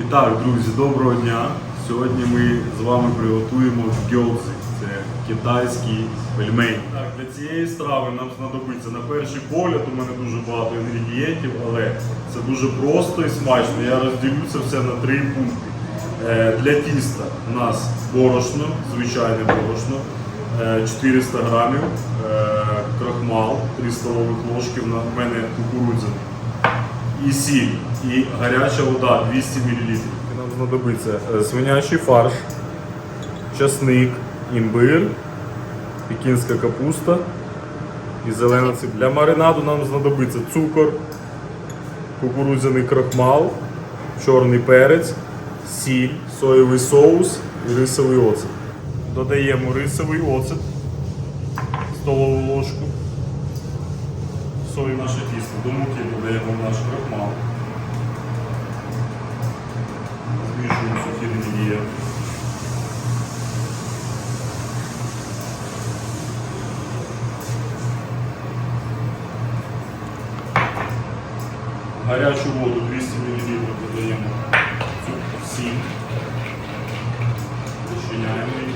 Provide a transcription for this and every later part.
І так, друзі, доброго дня. Сьогодні ми з вами приготуємо гьози. Це китайський пельмень. Так, для цієї страви нам знадобиться на перший погляд. У мене дуже багато інгредієнтів, але це дуже просто і смачно. Я розділю це все на три пункти. Е, Для тіста у нас борошно, звичайне борошно, е, 400 грамів, е, крахмал, 3 столових ложки, в мене кукурудзяний і сіль, і гаряча вода 200 мл. Нам знадобиться е, свинячий фарш, часник, імбир, пекінська капуста і зелена цибуля. Для маринаду нам знадобиться цукор, кукурудзяний крахмал, чорний перець, сіль, соєвий соус і рисовий оцет. Додаємо рисовий оцет, столову ложку. Солі наше тісто. До муки додаємо наш крахмал. Змішуємо сухі інгредієнти. Гарячу воду 200 мл додаємо цукор, сіль. Розчиняємо її.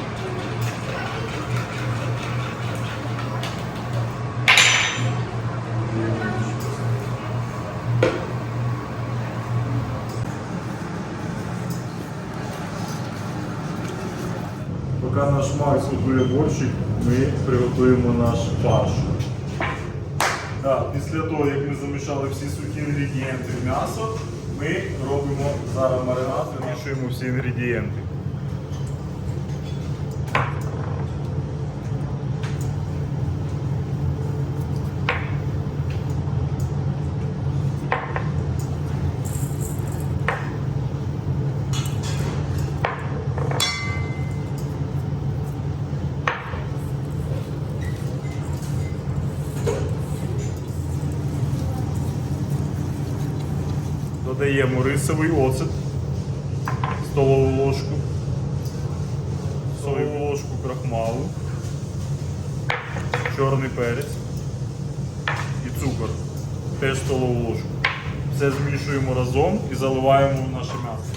Поки наш Макс готує борщик, ми приготуємо наш фарш. Так, після того, як ми замішали всі сухі інгредієнти в м'ясо, ми робимо зараз маринад, вимішуємо всі інгредієнти. Додаємо рисовий оцет, столову ложку, соєву ложку крахмалу, чорний перець. І цукор, теж столову ложку. Все змішуємо разом і заливаємо в наше м'ясо.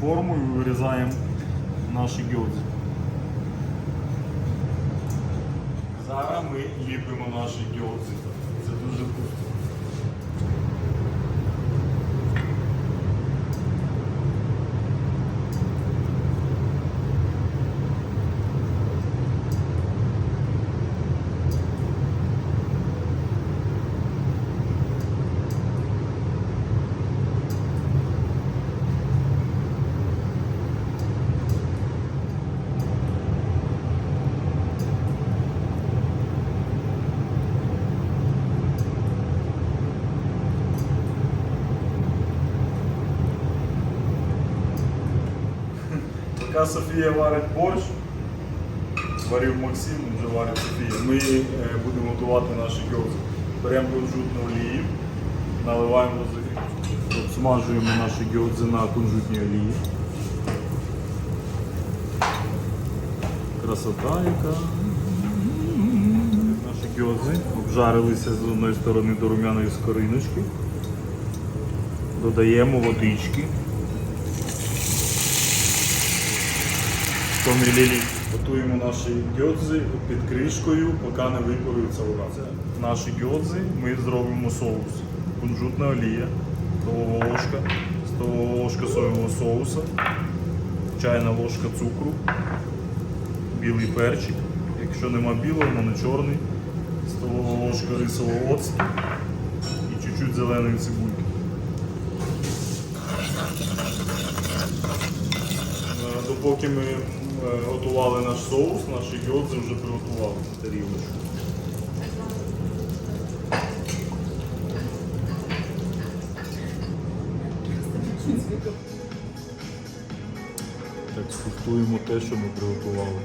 Форму і вирізаємо наші гьодзи. Зараз ми ліпимо наші гьодзи. Це дуже просто. Поки Софія варить борщ, варив Максим, вже варить Софія. Ми е, будемо готувати наші гьози. Беремо кунжутну олію, наливаємо розогрів. Обсмажуємо наші гьози на кунжутній олії. Красота яка. Наші гьози обжарилися з одної сторони до румяної скориночки. Додаємо водички. 100 мл. Готуємо наші гьодзи під кришкою, поки не випарується вода. Наші гьодзи ми зробимо соус. Кунжутна олія, столова ложка, столова ложка соєвого соуса, чайна ложка цукру, білий перчик. Якщо нема білого, в мене чорний, столова ложка рисового оцту і чуть-чуть зеленої цибульки. Е, Допоки ми готували наш соус, наші гьодзи вже приготували тарілочку. Так, скуштуємо те, що ми приготували.